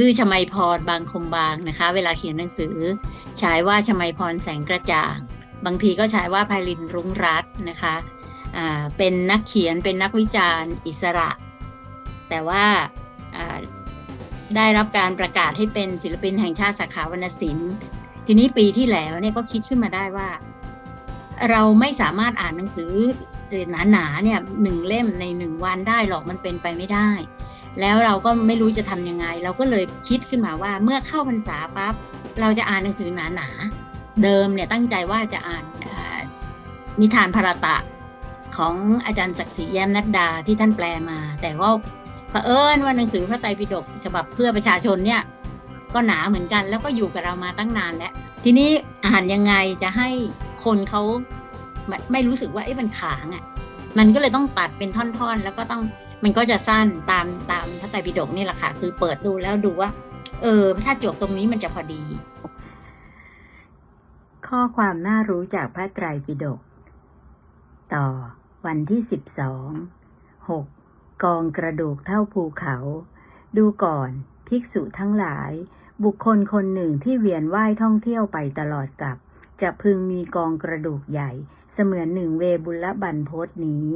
ชื่อชมัยพรบางคมบางนะคะ เวลาเขียนหนังสือใช้ว่าชมัยพรแสงกระจ่าง บางทีก็ใช้ว่าไพลินรุ้งรัตน์นะคะเป็นนักเขียนเป็นนักวิจารณ์อิสระ แต่ว่าได้รับการประกาศให้เป็นศิลปินแห่งชาติสาขาวรรณศิลป์ ทีนี้ปีที่แล้วเนี่ยก็คิดขึ้นมาได้ว่า เราไม่สามารถอ่านหนังสือหนาๆเนี่ยหนึ่งเล่มในหนึ่งวันได้หรอกมันเป็นไปไม่ได้ แล้วเราก็ไม่รู้จะทำยังไง เราก็เลยคิดขึ้นมาว่าเมื่อเข้าพรรษาปั๊บเราจะอ่านหนังสือหนาๆเดิมเนี่ยตั้งใจว่าจะอ่านนิทานพารตะของอาจารย์ศักดิ์ศรีแย้มนัดดาที่ท่านแปลมา แต่ก็เผอิญว่าหนังสือพระไตรปิฎกฉบับเพื่อประชาชนเนี่ยก็หนาเหมือนกัน แล้วก็อยู่กับเรามาตั้งนานแล้ว ทีนี้อ่านยังไงจะให้คนเขาไม่ไม่รู้สึกว่าเอ๊ะมันขางอะ่ะมันก็เลยต้องตัดเป็นท่อนๆ แล้วก็ต้อง มันก็จะสั้นตามตามพระไตรปิฎกนี่แหละค่ะ คือเปิดดูแล้วดูว่า เออถ้าจบตรงนี้มันจะพอดี ข้อความน่ารู้จากพระไตรปิฎกต่อ วันที่สิบสองหกกองกระดูกเท่าภูเขา ดูก่อน ภิกษุทั้งหลาย บุคคลคนหนึ่งที่เวียนว่ายท่องเที่ยวไปตลอดกับ จะพึงมีกองกระดูกใหญ่ เสมือนหนึ่งเวบุลบันพศนี้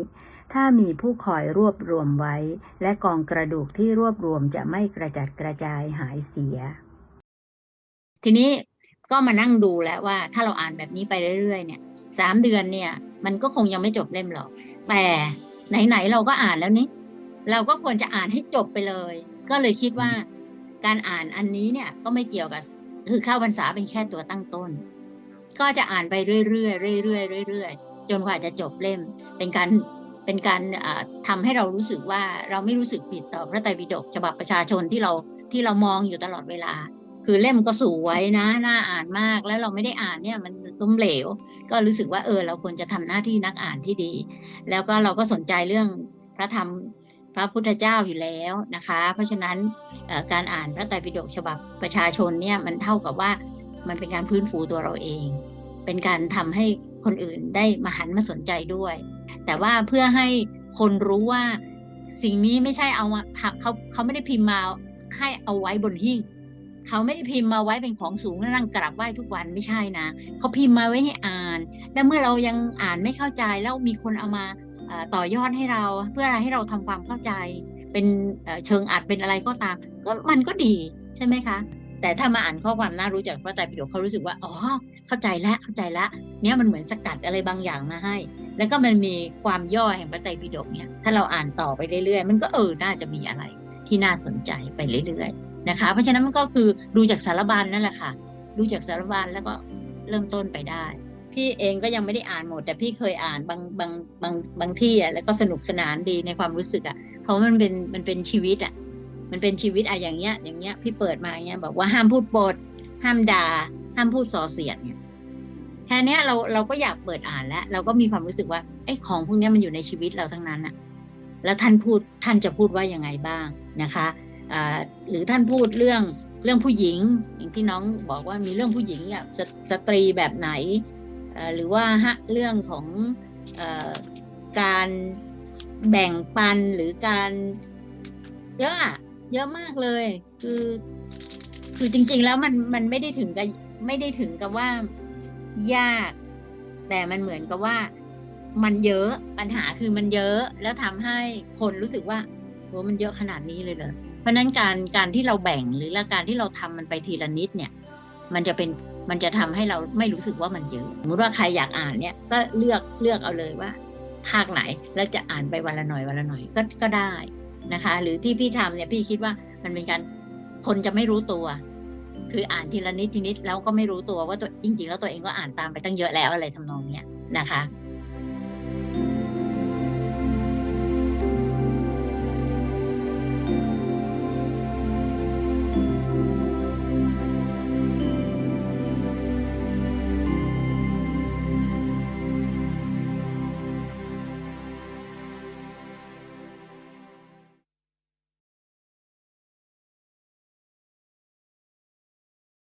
ถ้ามีผู้คอยรวบรวมไว้ และกองกระดูกที่รวบรวมจะไม่กระจัดกระจายหายเสีย ทีนี้ก็มานั่งดูแล้วว่า ถ้าเราอ่านแบบนี้ไปเรื่อยๆ เนี่ยสามเดือนเนี่ย มันก็คงยังไม่จบเล่มหรอก แต่ไหนๆเราก็อ่านแล้วนี่เราก็ควรจะอ่านให้จบไปเลย ก็เลยคิดว่า การอ่านอันนี้เนี่ยก็ไม่เกี่ยวกับคือเข้าพรรษาเป็นแค่ตัวตั้งต้น ก็จะอ่านไปเรื่อยๆเรื่อยๆเรื่อยๆจนกว่าจะจบเล่ม เป็นการ เป็นการอ่าทำให้เรารู้สึกว่าเราไม่รู้สึกผิดต่อพระไตรปิฎกฉบับประชาชนที่เราที่เรามองอยู่ตลอดเวลา คือเล่มก็สวยนะน่าอ่านมากแล้วเราไม่ได้อ่านเนี่ยมันล้มเหลว ก็รู้สึกว่าเออเราควรจะทำหน้าที่นักอ่านที่ดี แล้วก็เราก็สนใจเรื่องพระธรรมพระพุทธเจ้าอยู่แล้วนะคะ เพราะฉะนั้นการอ่านพระไตรปิฎกฉบับประชาชนเนี่ยมันเท่ากับว่ามันเป็นการฟื้นฟูตัวเราเอง เป็นการทำให้คนอื่นได้มาหันมาสนใจด้วย แต่ว่าเพื่อให้คนรู้ว่าสิ่งนี้ไม่ใช่เอาเขาเขาไม่ได้พิมพ์มาให้เอาไว้บนหิ้งเขาไม่ได้พิมพ์มาไว้เป็นของสูงนั่งกราบไหว้ทุกวันไม่ใช่นะเขาพิมพ์มาไว้ให้อ่าน และเมื่อเรายังอ่านไม่เข้าใจแล้วมีคนเอามาต่อยอดให้เราเพื่อให้เราทำความเข้าใจ เป็นเชิงอัดเป็นอะไรก็ตาม ก็มันก็ดีใช่ไหมคะ แต่ถ้ามาอ่านข้อความน่ารู้จากพระไตรปิฎกเขารู้สึกว่าอ๋อ เข้าใจแล้วเข้าใจแล้วเนี่ยมันเหมือนสกัดอะไรบางอย่างมาให้ แล้วก็มันมีความย่อแห่งพระไตรปิฎกเนี่ยถ้าเราอ่านต่อไปเรื่อยๆ มันก็เออน่าจะมีอะไรที่น่าสนใจไปเรื่อยๆนะคะ เพราะฉะนั้นมันก็คือดูจากสารบัญนั่นแหละค่ะดูจากสารบัญแล้วก็เริ่มต้นไปได้พี่เองก็ยังไม่ได้อ่านหมด แต่พี่เคยอ่านบางบางบางบางที่อะแล้วก็สนุกสนานดีในความรู้สึกอะเพราะมันเป็นมันเป็นชีวิตอะมันเป็นชีวิตอะอย่างเงี้ยอย่างเงี้ยพี่เปิดมาอย่างเงี้ยบอกว่าห้ามพูดปดห้ามด่า ห้ามพูดส่อเสียดเนี่ยแค่นี้เราเราก็อยากเปิดอ่านแล้ว เราก็มีความรู้สึกว่าไอ้ของพวกนี้มันอยู่ในชีวิตเราทั้งนั้นอะแล้วท่านพูดท่านจะพูดว่ายังไงบ้างนะคะหรือท่านพูดเรื่องเรื่องผู้หญิง อย่างที่น้องบอกว่ามีเรื่องผู้หญิงเนี่ยสสตรีแบบไหน หรือว่าฮะเรื่องของอการแบ่งปันหรือการเยอะเยอะมากเลย คือ คือจริง ๆ แล้วมันมันไม่ได้ถึงกับ ไม่ได้ถึงกับว่ายาก แต่มันเหมือนกับว่า มันเยอะปัญหาคือมันเยอะแล้วทำให้คนรู้สึกว่าโหมันเยอะขนาดนี้เลยเหรอเพราะนั้นการการที่เราแบ่งหรือละการที่เราทำมันไปทีละนิดเนี่ย มันจะเป็นมันจะทำให้เราไม่รู้สึกว่ามันเยอะสมมติว่าใครอยากอ่านเนี่ยก็เลือกเลือกเอาเลยว่า ภาคไหนแล้วจะอ่านไปวันละหน่อยวันละหน่อยก็ก็ได้นะคะ หรือที่พี่ทำเนี่ยพี่คิดว่ามันเป็นการคนจะไม่รู้ตัว คืออ่านทีละนิดทีนิดแล้วก็ไม่รู้ตัวว่าตัวจริง ๆ แล้วตัวเองก็อ่านตามไปตั้งเยอะแล้วอะไรทำนองเนี้ยนะคะ